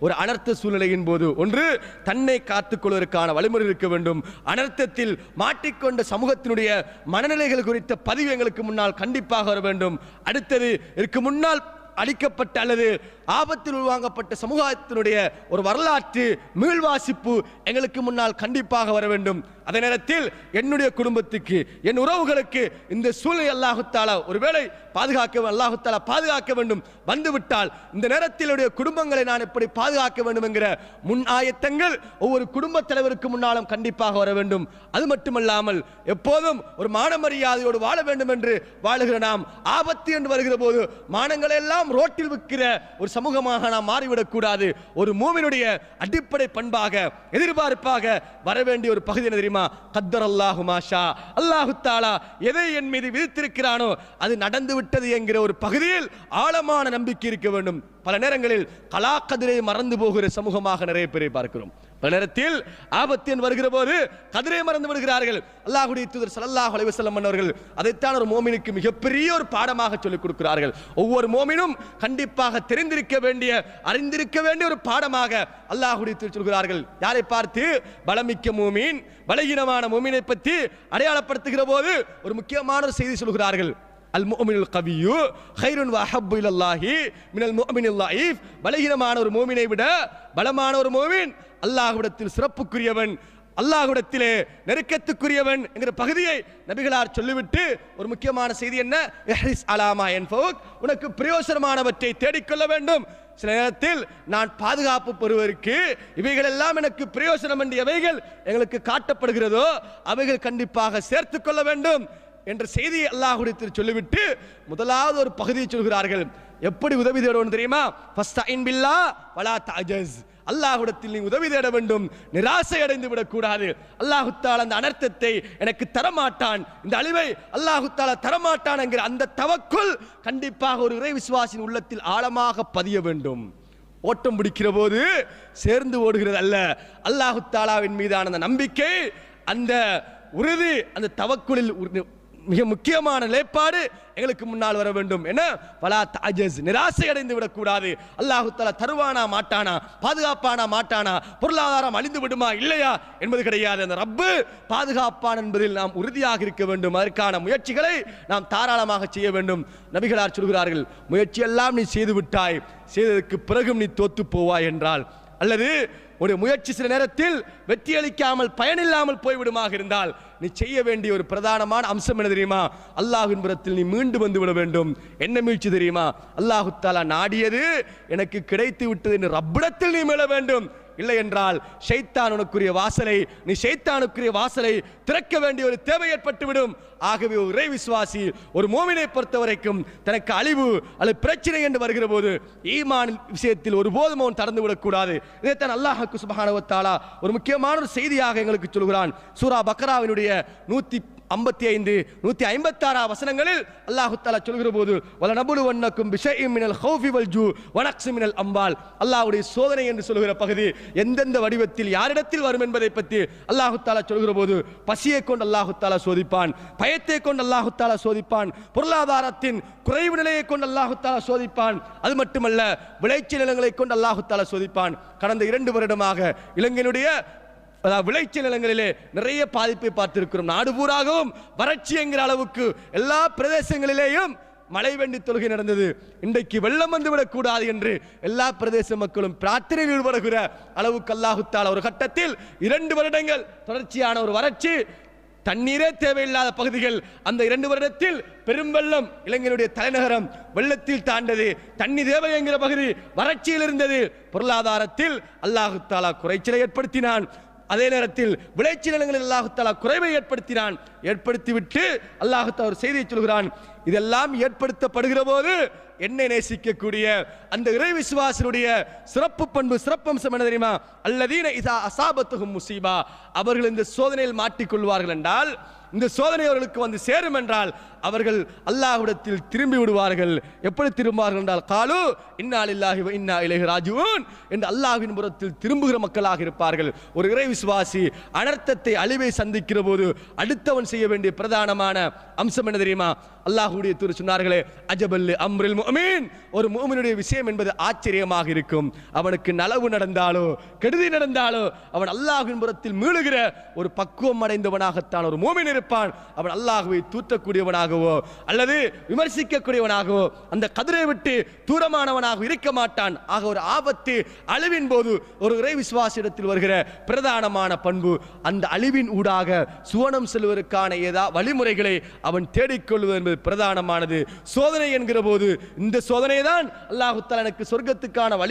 ஒரு அனர்த்த சூழ்நிலையின் போது ஒன்று தன்னை காத்துக்கொள்வதற்கான வழிமுறை இருக்க வேண்டும். அனர்த்தத்தில் மாட்டிக்கொண்ட சமூகத்தினுடைய மனநிலைகள் குறித்த பதிவு எங்களுக்கு முன்னால் கண்டிப்பாக வர வேண்டும். அடுத்தது இதற்கு முன்னால் அளிக்கப்பட்ட அல்லது ஆபத்தில் உள்வாங்கப்பட்ட சமூகத்தினுடைய ஒரு வரலாற்று மீள்வாசிப்பு எங்களுக்கு முன்னால் கண்டிப்பாக வர வேண்டும். அதே நேரத்தில் என்னுடைய குடும்பத்துக்கு என் உறவுகளுக்கு இந்த சூழ்நிலை அல்லாஹுத்தாலா ஒருவேளை பாதுகாக்க அல்லாஹுத்தாலா பாதுகாக்க வேண்டும். வந்துவிட்டால் இந்த நேரத்தில் குடும்பங்களை நான் எப்படி பாதுகாக்க வேண்டும் என்கிற முன் ஆயத்தங்கள் ஒவ்வொரு குடும்ப தலைவருக்கு முன்னாலும் கண்டிப்பாக வர வேண்டும். அது மட்டுமல்லாமல் எப்போதும் ஒரு மான மரியாதையோடு வாழ வேண்டும் என்று வாழுகிற நாம் ஆபத்து என்று வருகிற போது மானங்களை எல்லாம் ரோட்டில் விற்கிற ஒரு சமூகமாக நாம் மாறிவிடக் கூடாது ஒரு மூவினுடைய அடிப்படை பண்பாக எதிர்பார்ப்பாக வர வேண்டிய ஒரு பகுதி என்ன தெரியுமா? கத்தர் அல்லாஹு மாஷா அல்லாஹு தாலா எதை என் மீது விதித்திருக்கிறானோ அது நடந்து விட்டது என்கிற ஒரு பகுதியில் ஆழமான நம்பிக்கை இருக்க வேண்டும். பல நேரங்களில் கலாக்கதிரை மறந்து போகிற சமூகமாக நிறைய பேரை பார்க்கிறோம். பல நேரத்தில் ஆபத்தின் வருகிற போது கதிரை மறந்து விடுகிறார்கள். அல்லாஹுடைய தூதர் சல்லாஹ் அலைவசல்லம் அவர்கள் அதைத்தான் ஒரு மோமினுக்கு மிகப்பெரிய ஒரு பாடமாக சொல்லிக் கொடுக்கிறார்கள். ஒவ்வொரு மோமினும் கண்டிப்பாக தெரிந்திருக்க வேண்டிய அறிந்திருக்க வேண்டிய ஒரு பாடமாக அல்லாஹுடைய தூதர் சொல்கிறார்கள். யாரை பார்த்து? பலமிக்க மோமீன் பலகீனமான மோமினை பற்றி அடையாளப்படுத்துகிற போது ஒரு முக்கியமான ஒரு செய்தி சொல்கிறார்கள். அல்முமினுல் கவியு ஹைருன் வஹப்பு இல்லல்லாஹி மினல் முஃமினில் லாயிஃப் பலகீனமான ஒரு மோமினை விட பலமான ஒரு மோமின் அல்லாஹ்விடத்தில் சிறப்புக்குரியவன் அல்லாஹ்விடத்திலே நெருக்கத்துக்குரியவன் என்கிற பகுதியை நபிகளார் சொல்லிவிட்டு ஒரு முக்கியமான செய்தி என்ன? இஹ்ரிஸ் அலாமா என்பவுக் உனக்கு பிரயோசனமானவற்றை தேடிக்கொள்ள வேண்டும். சில நேரத்தில் நான் பாதுகாப்பு பெறுவதற்கு இவைகள் எல்லாம் எனக்கு பிரயோசனம் என்று எவைகள் எங்களுக்கு காட்டப்படுகிறதோ அவைகள் கண்டிப்பாக சேர்த்துக்கொள்ள வேண்டும். என்ற செய்தியை அல்லாஹுடைய சொல்லிவிட்டு முதலாவது ஒரு பகுதியை சொல்கிறார்கள். எப்படி உதவி தேடணும் தெரியுமா? ஃபஸ்ட் பில்லா வலா தாஜஸ் அல்லாஹுடத்தில் நீ உதவி தேட வேண்டும். நிராசை அடைந்து விடக்கூடாது. அல்லாஹுத்தால் அந்த அனர்த்தத்தை எனக்கு தரமாட்டான். இந்த அழிவை அல்லாஹுத்தால தரமாட்டான் என்கிற அந்த தவக்குள் கண்டிப்பாக ஒரு இறை விசுவாசின் உள்ளத்தில் ஆழமாக பதிய வேண்டும். ஓட்டம் பிடிக்கிற போது சேர்ந்து ஓடுகிறது அல்ல. அல்லாஹு தாலாவின் மீதான அந்த நம்பிக்கை அந்த உறுதி அந்த தவக்குளில் மிக முக்கியமான நிலைப்பாடு எங்களுக்கு முன்னால் வர வேண்டும். என்ன? பலா தாஜஸ் நிராசை அடைந்து விடக்கூடாது. அல்லாஹு தலா தருவானா மாட்டானா? பாதுகாப்பானா மாட்டானா? பொருளாதாரம் அழிந்து விடுமா? இல்லையா? என்பது கிடையாது. அந்த ரப்பு பாதுகாப்பான் என்பதில் நாம் உறுதியாக இருக்க வேண்டும். அதற்கான முயற்சிகளை நாம் தாராளமாக செய்ய வேண்டும். நபிகளார் சொல்கிறார்கள் முயற்சியெல்லாம் நீ செய்து விட்டாய். செய்ததற்கு பிறகும் நீ தோத்து போவாய் என்றால். அல்லது ஒரு முயற்சி சில நேரத்தில் வெற்றி அளிக்காமல் பயனில்லாமல் போய்விடுமாக இருந்தால் நீ செய்ய வேண்டிய ஒரு பிரதானமான அம்சம் என்ன தெரியுமா? அல்லாஹின் புறத்தில் நீ மீண்டு வந்து விட வேண்டும். என்ன மீழ்ச்சி தெரியுமா? அல்லாஹு தாலா நாடியது எனக்கு கிடைத்து விட்டது என்று ரப்பிடத்தில் நீ மீள வேண்டும். இல்லை என்றால் ஷைத்தான் உனக்குரிய வாசலை நீ ஷைத்தானுக்குரிய வாசலை திறக்க வேண்டிய ஒரு தேவை ஏற்பட்டுவிடும். ஆகவே ஒரு இறை விசுவாசி ஒரு மோமினை பொறுத்த வரைக்கும் தனக்கு அழிவு அல்லது பிரச்சனை என்று வருகிற போது ஈமான் விஷயத்தில் ஒருபோதும் அவன் தடந்து விடக்கூடாது இதைத்தான் அல்லாஹ் சுபஹானவத்தாலா ஒரு முக்கியமான ஒரு செய்தியாக எங்களுக்கு சொல்கிறான். சூரா பக்ராவினுடைய நூத்தி ஐம்பத்தி ஐந்து நூத்தி ஐம்பத்தாறா வசனங்களில் அல்லாஹு தாலா சொல்கிற போது வல நபுலு வண்ணக்கும் விஷயம் மினல் ஹௌஃபி வல் ஜூ வனக்ஸு மினல் அம்பால் அல்லாஹ்வுடைய சோதனை என்று சொல்கிற பகுதி எந்தெந்த வடிவத்தில் யாரிடத்தில் வரும் என்பதை பற்றி அல்லாஹு தாலா சொல்கிற போது பசியை கொண்டு அல்லாஹு தாலா சோதிப்பான் பயத்தை கொண்டு அல்லாஹு தாலா சோதிப்பான் பொருளாதாரத்தின் குறைவு நிலையை கொண்டு அல்லாஹு தாலா சோதிப்பான் அது மட்டுமல்ல விளைச்சல் நிலங்களை கொண்டு அல்லாஹு தாலா சோதிப்பான். கடந்த இரண்டு வருடமாக இலங்கையினுடைய அதாவது விளைச்சல் நிலங்களிலே நிறைய பாதிப்பை பார்த்திருக்கிறோம். நாடு பூராகவும் வறட்சி என்கிற அளவுக்கு எல்லா பிரதேசங்களிலேயும் மழை வேண்டி தொழுகை நடந்தது. இன்றைக்கு வெள்ளம் வந்து விடக்கூடாது என்று எல்லா பிரதேச மக்களும் பிரார்த்தனையில் ஈடுபடுகிற அளவுக்கு அல்லாஹுத்தால் ஒரு கட்டத்தில் இரண்டு வருடங்கள் தொடர்ச்சியான ஒரு வறட்சி தண்ணீரே தேவையில்லாத பகுதிகள் அந்த இரண்டு வருடத்தில் பெரும் வெள்ளம் இளைஞருடைய தலைநகரம் வெள்ளத்தில் தாண்டது. தண்ணி தேவை என்கிற பகுதி வறட்சியில் இருந்தது. பொருளாதாரத்தில் அல்லாஹு தாலா குறைச்சலை ஏற்படுத்தினான். அதே நேரத்தில் விளைச்சி நிலங்களில் அல்லாஹாலா குறைவை ஏற்படுத்தினான். ஏற்படுத்திவிட்டு அல்லாஹு ஒரு செய்தியை சொல்கிறான். இதெல்லாம் ஏற்படுத்தப்படுகிற போது என்னை நேசிக்கக்கூடிய அந்த இறை விசுவாசனுடைய சிறப்பு பண்பு சிறப்பம்சம் என்ன தெரியுமா? அல்லதீன இதா அசாபத்துகும் முசீபா. அவர்கள் இந்த சோதனையில் மாட்டிக்கொள்வார்கள் என்றால் இந்த சோதனை அவர்களுக்கு வந்து சேரும் என்றால் அவர்கள் அல்லாஹ்விடத்தில் திரும்பி விடுவார்கள். எப்படி திரும்புவார்கள் என்றால் காலு இன்னால் இல்லாஹி இன்னா இலகி ராஜுவன் என்று அல்லாஹின் புறத்தில் திரும்புகிற மக்களாக இருப்பார்கள். ஒரு இறை விசுவாசி அனர்த்தத்தை அழிவை சந்திக்கிற போது அடுத்தவன் செய்ய வேண்டிய பிரதானமான அம்சம் என்ன தெரியுமா? அல்லாஹுடைய தூர் சொன்னார்களே அஜபல்லு அம்ரில் முஅமீன். ஒரு மூமினுடைய விஷயம் என்பது ஆச்சரியமாக இருக்கும். அவனுக்கு நலவு நடந்தாலோ கெடுதி நடந்தாலோ அவன் அல்லாஹின் புறத்தில் மீளுகிற ஒரு பக்குவம் அடைந்தவனாகத்தான் ஒரு மூமின் இருப்பான். அவன் அல்லாஹுவை தூற்றக்கூடியவனாகவோ அல்லது விமர்சிக்கக்கூடியவனாகவோ அந்த கதிரை விட்டு தூரமானவனாக இருக்க மாட்டான். ஆக ஒரு ஆபத்து அழிவின் போது ஒரு இறை விசுவாசிடத்தில் வருகிற பிரதானமான பண்பு அந்த அழிவின் ஊடாக சுவனம் செல்வதற்கான ஏதா வழிமுறைகளை அவன் தேடிக்கொள்வது என்பது பிரதானமானது. சோதனை என்கிற போது இந்த சோதனை தான் அல்லாஹு எனக்கு சொர்க்கத்துக்கான வழி